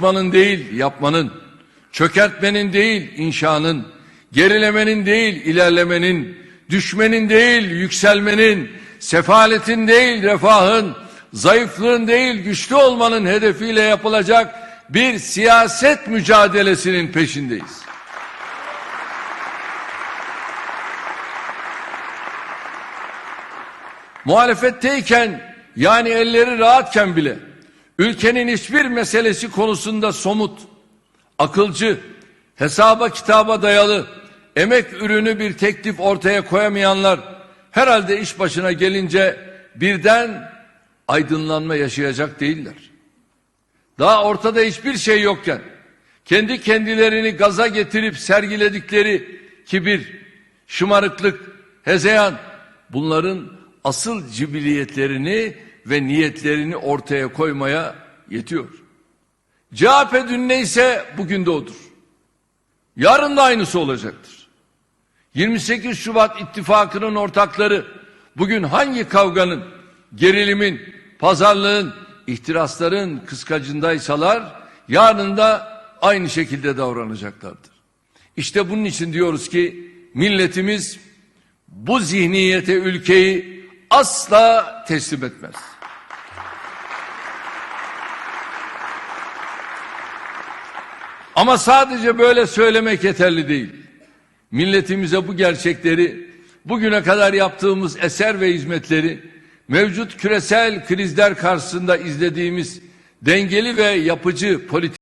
yıkmanın değil yapmanın, çökertmenin değil inşanın, gerilemenin değil ilerlemenin, düşmenin değil yükselmenin, sefaletin değil refahın, zayıflığın değil güçlü olmanın hedefiyle yapılacak bir siyaset mücadelesinin peşindeyiz. Muhalefetteyken yani elleri rahatken bile ülkenin hiçbir meselesi konusunda somut, akılcı, hesaba kitaba dayalı, emek ürünü bir teklif ortaya koyamayanlar herhalde iş başına gelince birden aydınlanma yaşayacak değiller. Daha ortada hiçbir şey yokken kendi kendilerini gaza getirip sergiledikleri kibir, şımarıklık, hezeyan bunların asıl cibiliyetlerini ve niyetlerini ortaya koymaya yetiyor. CHP dün neyse bugün de odur. Yarın da aynısı olacaktır. 28 Şubat ittifakının ortakları bugün hangi kavganın, gerilimin, pazarlığın, ihtirasların kıskacındaysalar yarın da aynı şekilde davranacaklardır. İşte bunun için diyoruz ki milletimiz bu zihniyete ülkeyi asla teslim etmez. Ama sadece böyle söylemek yeterli değil. Milletimize bu gerçekleri, bugüne kadar yaptığımız eser ve hizmetleri, mevcut küresel krizler karşısında izlediğimiz dengeli ve yapıcı politik